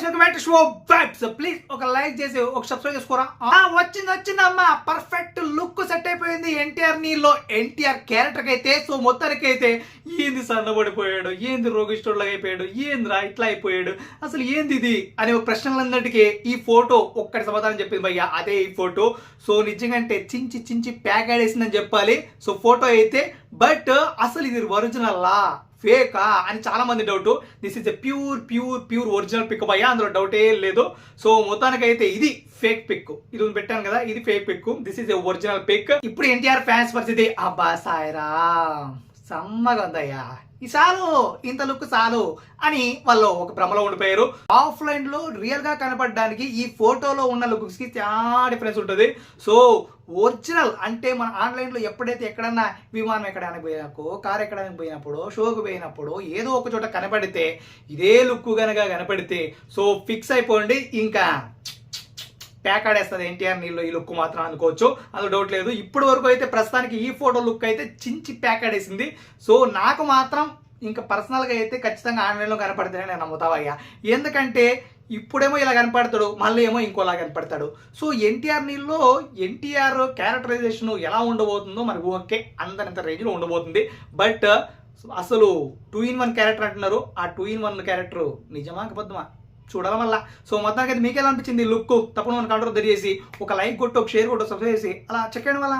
Guys welcome back to show vibes please ఒక like చేసి ఒక సబ్స్క్రైబ్ చేసుకోరా? ఆ వచ్చింది వచ్చిందమ్మా పర్ఫెక్ట్ లుక్ సెట్ అయిపోయింది ఎన్టీఆర్ నీలో. ఎన్టీఆర్ క్యారెక్టర్ అయితే సో మొత్తానికి అయితే ఏంది సన్నబడిపోయాడు? ఏంది రోగిష్ఠుడులాగా అయిపోయాడు? ఏందిరా ఇట్లా అయిపోయాడు? అసలు ఏంది ఇది? అనే ఒక ప్రశ్నలందరికీ ఈ ఫోటో ఒక్కటి సమాధానం చెప్పింది భయ్య. అదే ఈ ఫోటో. సో నిజంగా అంటే చించి చించి ప్యాక్ ఆడేసిందని చెప్పాలి. సో ఫోటో అయితే బట్ అసలు ఇది ఒరిజినల్లా ఫేకా అని చాలా మంది doubt this is a pure pure pure original pic అయ్యా అందులో డౌటే లేదు. సో మొత్తానికైతే ఇది ఫేక్ పిక్ ఇది పెట్టాను కదా ఇది fake pic this is a original pic ఇప్పుడు ఎన్టీఆర్ ఫ్యాన్స్ పరిస్థితి. అబ్బా సాయరా సమ్మగా ఉందయ్యా. ఈ చాలు ఇంత లుక్ చాలు అని వాళ్ళు ఒక భ్రమలో ఉండిపోయారు. ఆఫ్లైన్లో రియల్గా కనపడడానికి ఈ ఫోటోలో ఉన్న లుక్స్కి చాలా డిఫరెన్స్ ఉంటుంది. సో ఒరిజినల్ అంటే మన ఆన్లైన్లో ఎప్పుడైతే ఎక్కడన్నా విమానం ఎక్కడానికి పోయినప్పుడు కార్ ఎక్కడానికి పోయినప్పుడు షోకి పోయినప్పుడు ఏదో ఒక చోట కనపడితే ఇదే లుక్ గనక కనపడితే సో ఫిక్స్ అయిపోండి ఇంకా. ప్యాక్ ఆడేస్తుంది ఎన్టీఆర్ నీళ్ళు ఈ లుక్ మాత్రం అనుకోవచ్చు. అందులో డౌట్ లేదు. ఇప్పటి వరకు అయితే ప్రస్తుతానికి ఈ ఫోటో లుక్ అయితే చించి ప్యాక్ ఆడేసింది సో నాకు మాత్రం ఇంకా పర్సనల్గా అయితే ఖచ్చితంగా ఆన్లైన్లో కనపడితేనే నేను నమ్ముతావయ్యా ఎందుకంటే ఇప్పుడేమో ఇలా కనపడతాడు మళ్ళీ ఏమో ఇంకోలా కనపడతాడు. సో ఎన్టీఆర్ నీళ్ళలో ఎన్టీఆర్ క్యారెక్టరైజేషన్ ఎలా ఉండబోతుందో మనకు ఓకే అందనంత రేంజ్లో ఉండబోతుంది. బట్ అసలు టూ ఇన్ వన్ క్యారెక్టర్ అంటున్నారు. ఆ టూ ఇన్ వన్ క్యారెక్టర్ నిజమా అబద్ధమా? చూడాలి మళ్ళా సో మొత్తానికి అయితే మీకు ఎలా అనిపించింది? లుక్ తప్పకుండా మన కంట్రోల్ తెలియజేసి ఒక లైక్ కొట్టు ఒక షేర్ కొట్టు సబ్స్క్రైబ్ చేసి అలా చెక్ చేయడం వల్ల?